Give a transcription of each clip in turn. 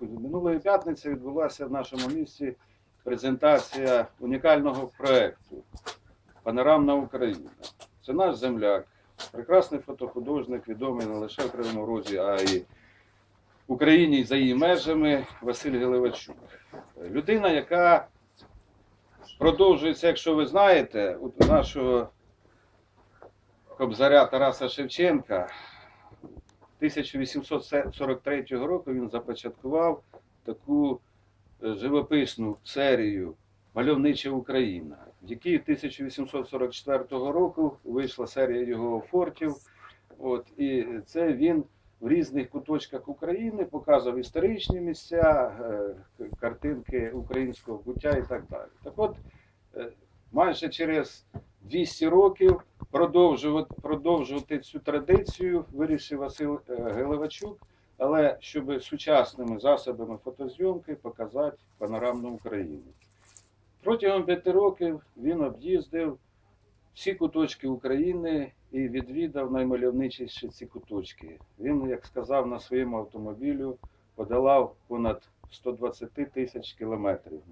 минулої п'ятниці відбулася в нашому місті презентація унікального проєкту Панорамна Україна. Це наш земляк, прекрасний фотохудожник, відомий не лише в Кривому Розі, а й в Україні за її межами Василь Гелевачук. Людина, яка продовжується, якщо ви знаєте, у нашого кобзаря Тараса Шевченка 1843 року він започаткував таку е, живописну серію Мальовнича Україна, в якій 1844 року вийшла серія його фортів. От, і це він в різних куточках України показував історичні місця, е, картинки українського буття і так далі. Так от, е, майже через 200 років продовжувати, продовжувати цю традицію вирішив Василь е, Гелевачук, але щоб сучасними засобами фотозйомки показати панорамну Україну. Протягом п'яти років він об'їздив всі куточки України і відвідав наймальовничіші ці куточки. Він, як сказав, на своєму автомобілю подолав понад 120 тисяч кілометрів.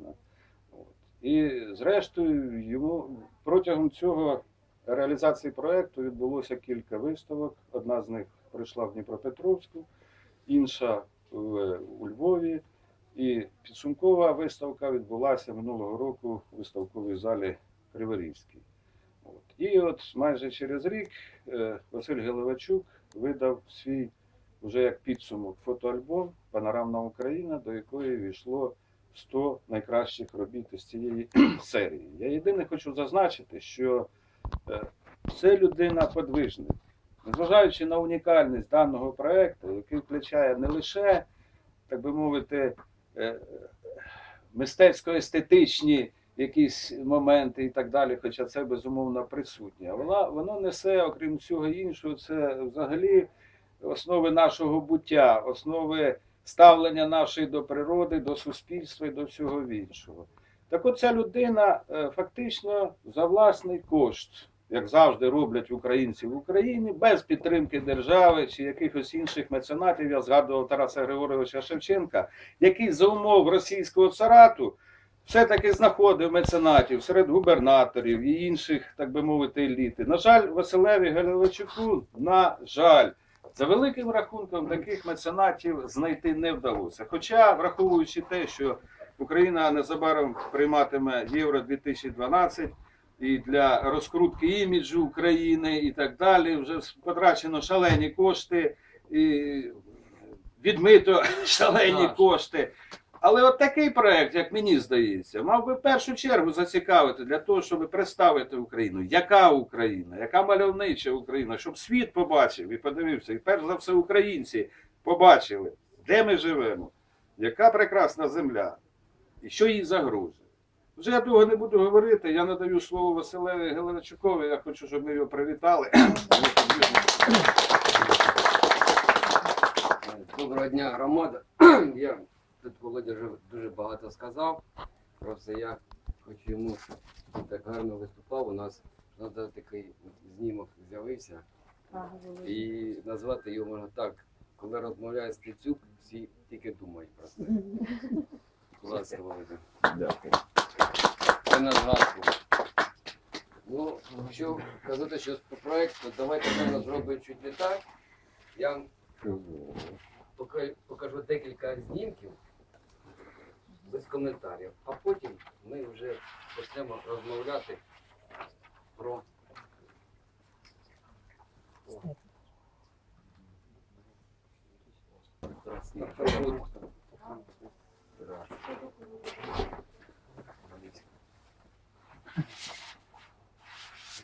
І зрештою, йому протягом цього реалізації проекту відбулося кілька виставок. Одна з них пройшла в Дніпропетровську, інша у Львові. І підсумкова виставка відбулася минулого року у виставковій залі Криворізькій. І от майже через рік е, Василь Гелевачук видав свій вже як підсумок фотоальбом Панорамна Україна, до якої війшло 100 найкращих робіт із цієї серії. Я єдине хочу зазначити, що це людина подвижник. Незважаючи на унікальність даного проекту, який включає не лише, так би мовити, е, мистецько-естетичні якісь моменти і так далі, хоча це безумовно присутнє. А воно несе, окрім всього іншого, це взагалі основи нашого буття, основи ставлення нашої до природи, до суспільства і до всього іншого. Так от ця людина е, фактично за власний кошт, як завжди роблять українці в Україні, без підтримки держави чи якихось інших меценатів, я згадував Тараса Григоровича Шевченка, який за умов російського царату все-таки знаходив меценатів серед губернаторів і інших, так би мовити, еліти. На жаль, Василеві Галевичуку, на жаль, за великим рахунком таких меценатів знайти не вдалося. Хоча, враховуючи те, що Україна незабаром прийматиме Євро 2012 і для розкрутки іміджу України і так далі, вже потрачено шалені кошти і відмито шалені кошти. Але от такий проект, як мені здається, мав би в першу чергу зацікавити для того, щоб представити Україну. Яка Україна, яка мальовнича Україна, щоб світ побачив і подивився, і перш за все українці побачили, де ми живемо, яка прекрасна земля, і що їй загрожує. Вже я довго не буду говорити. Я надаю слово Василеві Геленчукові. Я хочу, щоб ми його привітали. Доброго дня, громада. Я тут Володя вже дуже багато сказав. Просто я хочу йому, щоб він так гарно виступав. У нас надо такий знімок з'явився. І назвати його можна так. Коли розмовляє Стецюк, всі тільки думають про це. Будь ласка, Володя. Дякую. Це на згадку. Ну, якщо казати щось про проект, то давайте ми зробимо чуть не так. Я вам покажу декілька знімків без коментарів, а потім ми вже почнемо розмовляти про.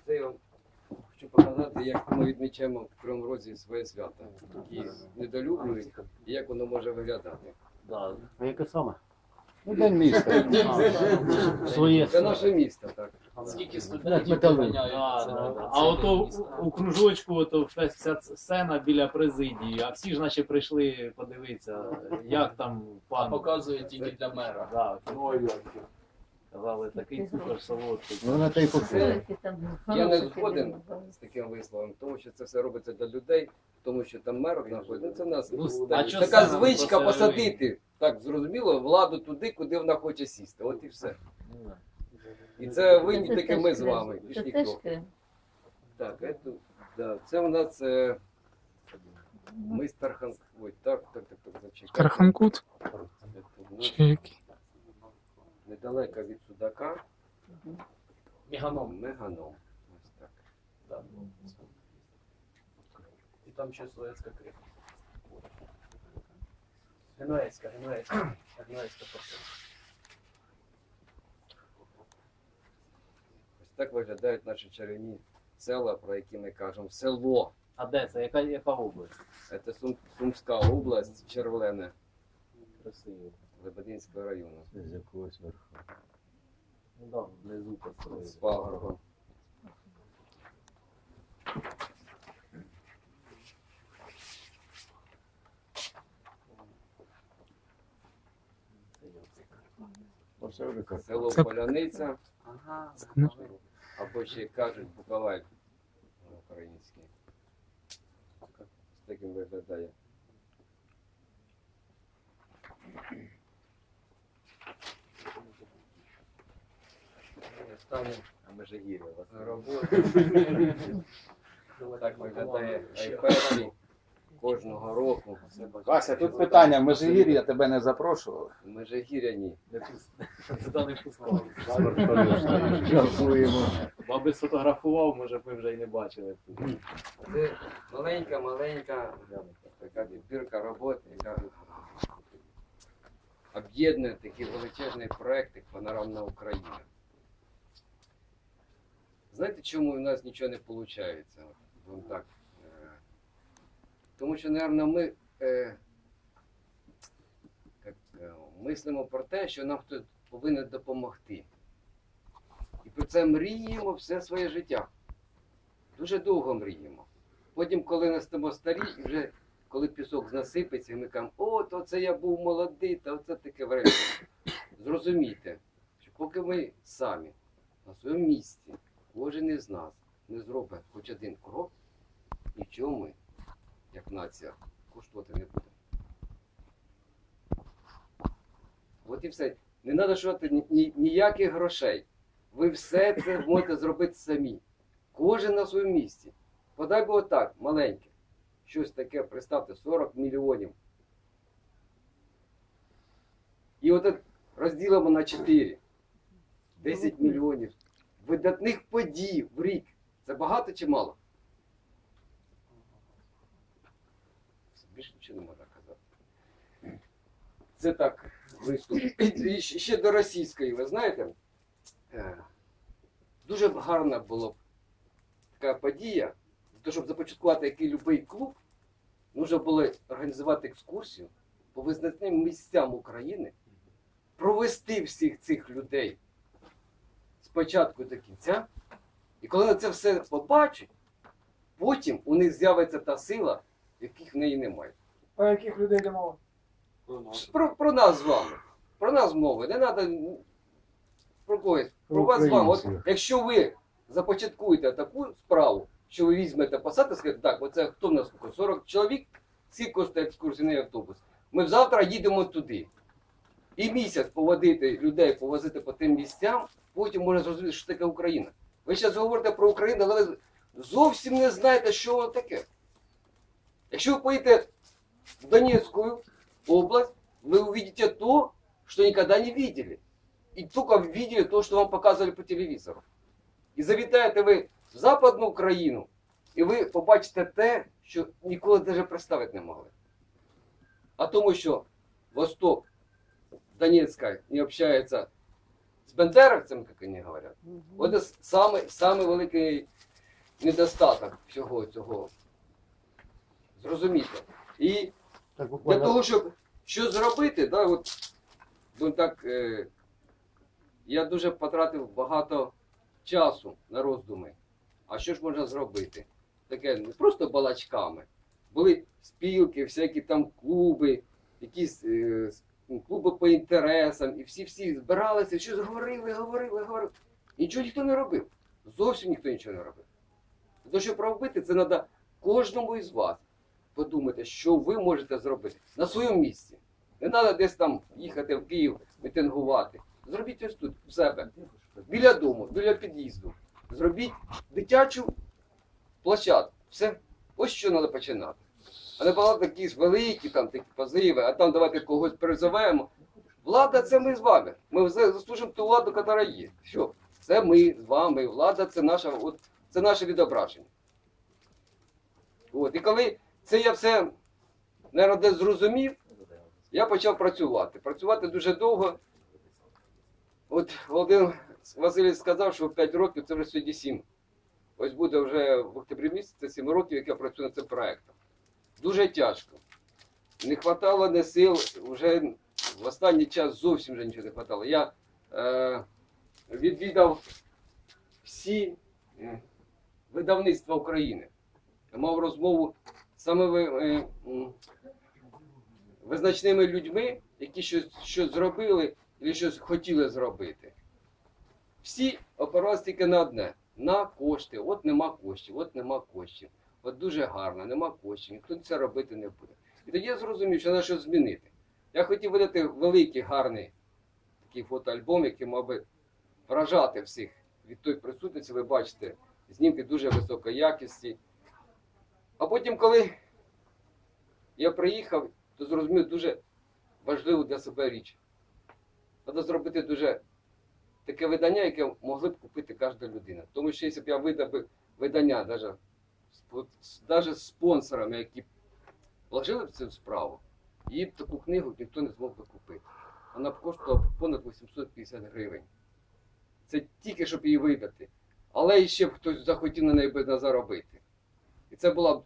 Це я хочу показати, як ми відмічаємо в Кривому Розі своє свято. Які недолюблюють, і як воно може виглядати. Да. А яке саме? Ну, день міста. Своє. Це наше місто, так. Скільки студентів металург. поганяють Да, це да, на да. це А ото у кружочку, ото вся сцена біля президії, а всі ж наче прийшли подивитися, як там пан. Показує тільки для мера. Да. Казали, такий цукор солодкий. Ну на те й. Там Я не згоден з таким висловом, тому що це все робиться для людей, тому що там мер знаходиться. Ну, це в нас Ну, а чо така саме звичка посередині? посадити, так зрозуміло, владу туди, куди вона хоче сісти. От і все. Ну. І це винні тільки ми з вами, більш Це теж ніхто. Крим. Так, это, да, це у нас е, Ну, мистер Хан. Ой, так, так, так, так, зачекайте. Карханкут Це у нас чи який? Недалеко від Судака. Меганом. Меганом. Ось так. Да. І там ще Советська крепость. Генуезька, Генуезька. Генуезька фортеця. Ось так виглядають наші чарівні села, про які ми кажемо. Село. А де це? Яка, яка область? Це Сум, Сумська область, Червлене, Красиво. Лебединського району. З якогось верху. Ну да, внизу построили. З пагорбом. Село Це- Поляниця, Це не- або ще кажуть Буковель український. Ось таким виглядає. Останнє А Межигір'я у вас. робота. Так виглядає перший кожного року. Вася, тут питання, Межигір'я тебе не запрошували. Межигір'я ні. Туди не пускали. Жартуємо. Аби сфотографував, може б ми вже й не бачили. Це маленька, маленька така збірка роботи, яка об'єднує такий величезний проект, як панорамна Україна. Знаєте, чому у нас нічого не виходить? Вон так. е, Тому що, мабуть, ми е, як, е, мислимо про те, що нам хтось повинен допомогти. І про це мріємо все своє життя. Дуже довго мріємо. Потім, коли ми стаємо старі, і вже коли пісок насипеться, ми кажемо, о, то це я був молодий, та оце таке время. Зрозумійте, що поки ми самі на своєму місці, кожен із нас не зробить хоч один крок, нічого ми, як нація, коштувати не будемо. От і все. Не треба шукати ні- ні- ніяких грошей. Ви все це можете зробити самі. Кожен на своєму місці. Подай би отак, маленьке. Щось таке, представте, 40 мільйонів. І от розділимо на 4. 10 мільйонів. Видатних подій в рік. Це багато чи мало? Більше нічого не можна казати. Це так, виступ. І- ще до російської, ви знаєте, е, дуже гарна була б така подія, того, щоб започаткувати який любий клуб, нужно було організувати екскурсію по визначним місцям України, провести всіх цих людей спочатку до кінця. І коли вони це все побачать, потім у них з'явиться та сила, яких в неї немає. Про яких людей йде мова? Про, про нас з вами. Про нас мови. Не треба про когось. Про Про вас з вами. От, якщо ви започаткуєте таку справу, що ви візьмете посади, скажете, так, оце хто в нас слухає? 40 чоловік, скільки коштує екскурсійний автобус. Ми завтра їдемо туди. І місяць поводити людей, повозити по тим місцям, потім можна зрозуміти, що таке Україна. Ви зараз говорите про Україну, але ви зовсім не знаєте, що воно таке. Якщо ви поїдете в Донецкую область, вы увидите то, что никогда не видели. И только видели то, что вам показывали по телевізору. І завітаєте ви в Западну Україну, і ви побачите те, що ніколи навіть представити не могли. А тому, що Восток Донецька не общається з бендеровцями, як вони говорять, це самий, самий великий недостаток всього цього. Зрозуміти. І Так для того, щоб що зробити, да, от, ну, так, е, я дуже потратив багато часу на роздуми. А що ж можна зробити? Таке не просто балачками. Були спілки, всякі там клуби, якісь е, клуби по інтересам, і всі-всі збиралися, щось говорили, говорили, говорили. І нічого ніхто не робив. Зовсім ніхто нічого не робив. Тому що робити це треба кожному із вас подумати, що ви можете зробити на своєму місці. Не треба десь там їхати в Київ, мітингувати. Зробіть ось тут, в себе, біля дому, біля під'їзду. Зробіть дитячу площадку. Все. Ось що треба починати. А не багато якісь великі там такі позиви, а там давайте когось призовемо. Влада це ми з вами. Ми заслужимо ту владу, яка є. Що? Це ми з вами. Влада це наша, от, це наше відображення. От. І коли це я все, наверное, десь зрозумів, я почав працювати. Працювати дуже довго. От Володимир Васильович сказав, що 5 років це вже сьогодні 7. Ось буде вже в октябрі місяці 7 років, як я працюю над цим проектом. Дуже тяжко. Не хватало не сил, вже в останній час зовсім вже нічого не хватало. Я е, відвідав всі е, видавництва України. Я мав розмову з самими е, визначними людьми, які щось, щось зробили або щось хотіли зробити. Всі опиралися тільки на одне: на кошти. От нема коштів, от нема коштів. От дуже гарно, нема коштів, ніхто це робити не буде. І тоді я зрозумів, що треба щось змінити. Я хотів видати великий, гарний такий фотоальбом, який мав би вражати всіх від тої присутності. Ви бачите, знімки дуже високої якості. А потім, коли я приїхав, то зрозумів дуже важливу для себе річ. Треба зробити дуже таке видання, яке могли б купити кожна людина. Тому що якщо б я видав би видання, навіть спонсорами, які вложили в цю справу, її б таку книгу ніхто не змог би купити. Вона б коштувала понад 850 гривень. Це тільки щоб її видати. Але ще б хтось захотів на неї би заробити. І це була б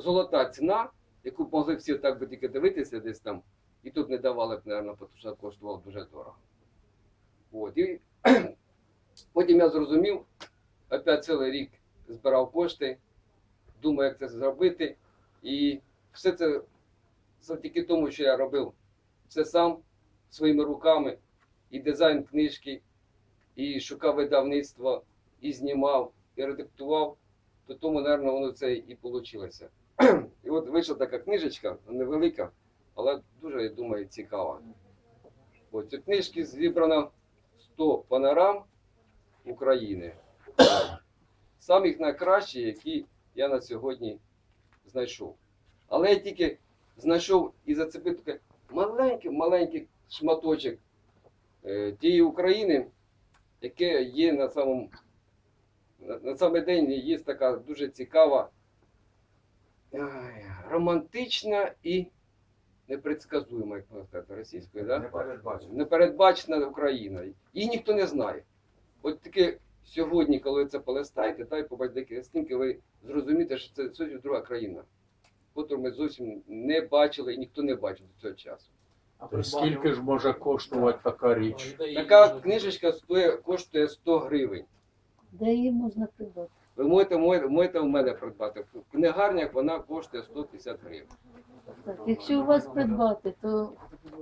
золота ціна, яку б могли всі так би тільки дивитися десь там, і тут не давали б, мабуть, тому що коштувало дуже дорого. От. І потім я зрозумів, опять цілий рік збирав кошти, думав, як це зробити. І все це завдяки тому, що я робив все сам своїми руками, і дизайн книжки, і шукав видавництво, і знімав, і редактував, то тому, мабуть, воно це і вийшло. І от вийшла така книжечка, невелика, але дуже, я думаю, цікава. Ці книжки зібрано 100 панорам України. Самих найкращі, які я на сьогодні знайшов. Але я тільки знайшов і зацепив такий маленький, маленький шматочок е, тієї України, яке є на самому на самий день є така дуже цікава, романтична і непредсказуема, як можна сказати, російською, да? Непередбачено. непередбачена Україна. Її ніхто не знає. От таке сьогодні, коли ви це полистаєте, та й побачите деякі знімки, ви зрозумієте, що це зовсім друга країна, яку ми зовсім не бачили і ніхто не бачив до цього часу. А То скільки ж може коштувати така річ? Така книжечка стоїть, коштує 100 гривень. Де її можна придбати? Ви можете, можете, можете у мене придбати. В книгарнях вона коштує 150 гривень. Так, якщо у вас придбати, то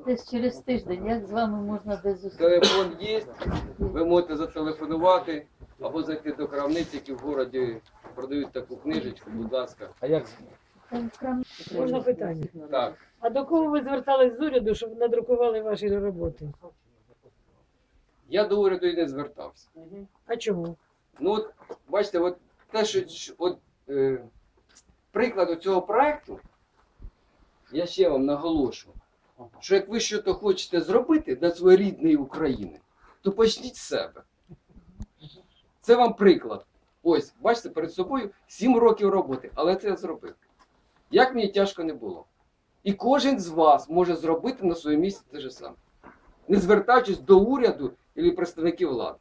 десь через тиждень, як з вами можна десь зустрітися? Телефон є, ви можете зателефонувати або зайти до крамниці, які в місті продають таку книжечку, будь ласка. А як Там в Можна питання? Так. А до кого ви звертались з уряду, щоб надрукували ваші роботи? Я до уряду і не звертався. А чому? Ну от, бачите, от те, що що- от, е, приклад цього проекту, я ще вам наголошую, що як ви щось хочете зробити для своєї рідної України, то почніть з себе. Це вам приклад. Ось, бачите, перед собою 7 років роботи, але це я зробив. Як мені тяжко не було. І кожен з вас може зробити на своєму місці те ж саме, не звертаючись до уряду або представників влади.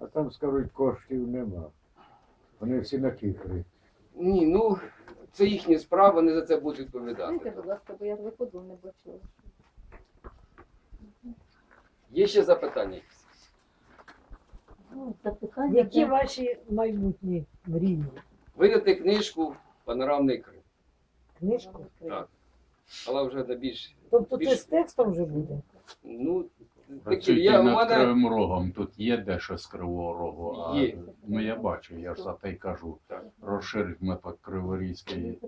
а там скажуть, коштів нема. Вони всі на кіфрі. Ні, ну це їхня справа, вони за це будуть відповідати. будь ласка, бо я виходу не бачила. Є ще запитання? якісь? Ну, запитання. Які да. ваші майбутні мрії? Видати книжку Панорамний Крим. Книжку. Так. Але вже до більш. Тобто це з текстом вже буде. ну, Працюйте я, над мене Кривим Рогом, тут є дещо з Кривого Рогу. А, Є. Ну я бачу, я ж за те й кажу. Розширить ми так Криворізький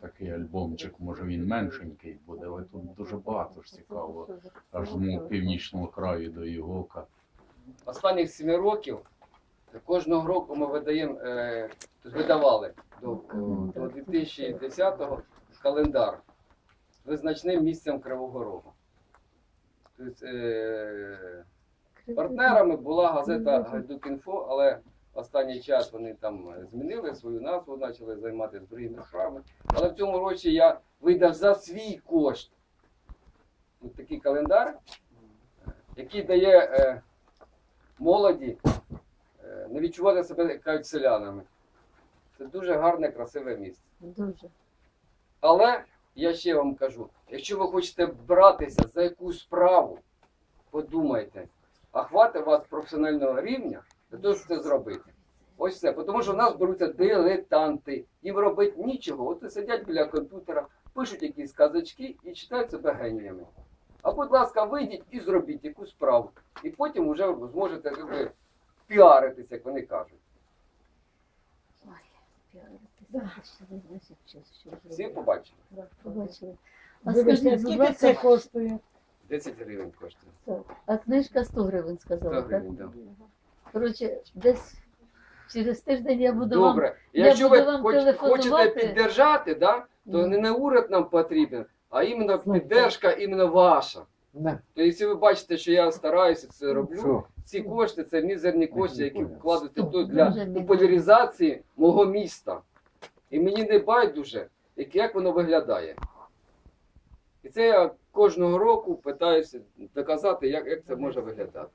такий альбомчик, може він меншенький буде, але тут дуже багато ж цікаво. Аж з мого північного краю до Ігока. останніх семи років кожного року ми видаємо, е, видавали до, до 2010-го календар визначним місцем Кривого Рогу. Тобто, е, партнерами була газета Гайдукінфо, але останній час вони там змінили свою назву, почали займатися другими справами. Але в цьому році я видав за свій кошт от такий календар, який дає е, молоді е, не відчувати себе, як кажуть, селянами. Це дуже гарне, красиве місце. Дуже. Але я ще вам кажу, якщо ви хочете братися за якусь справу, подумайте, а хватить вас професіонального рівня для того, щоб це зробити. Ось все. Тому що в нас беруться дилетанти, їм робити нічого. От сидять біля комп'ютера, пишуть якісь казачки і читають себе геніями. А будь ласка, вийдіть і зробіть якусь справу. І потім вже зможете якби, піаритися, як вони кажуть. Всі побачили? Побачили. А скажіть, скільки це коштує? 10 гривень коштує. так, а книжка 100 гривень сказала, так? гривень, так. Коротше, десь через тиждень я буду вам Добре. я Якщо буду ви вам хоч, телефонувати. хочете піддержати, да, то Мгм. не на уряд нам потрібен, а іменно Знаю. піддержка іменно ваша. На, То якщо ви бачите, що я стараюся це роблю, що? ці кошти це мізерні кошти, які Мгм. вкладуєте тут Дуже для мізерні. популяризації мого міста. І мені не байдуже, як, воно виглядає. І це я кожного року питаюся доказати, як, як це може виглядати.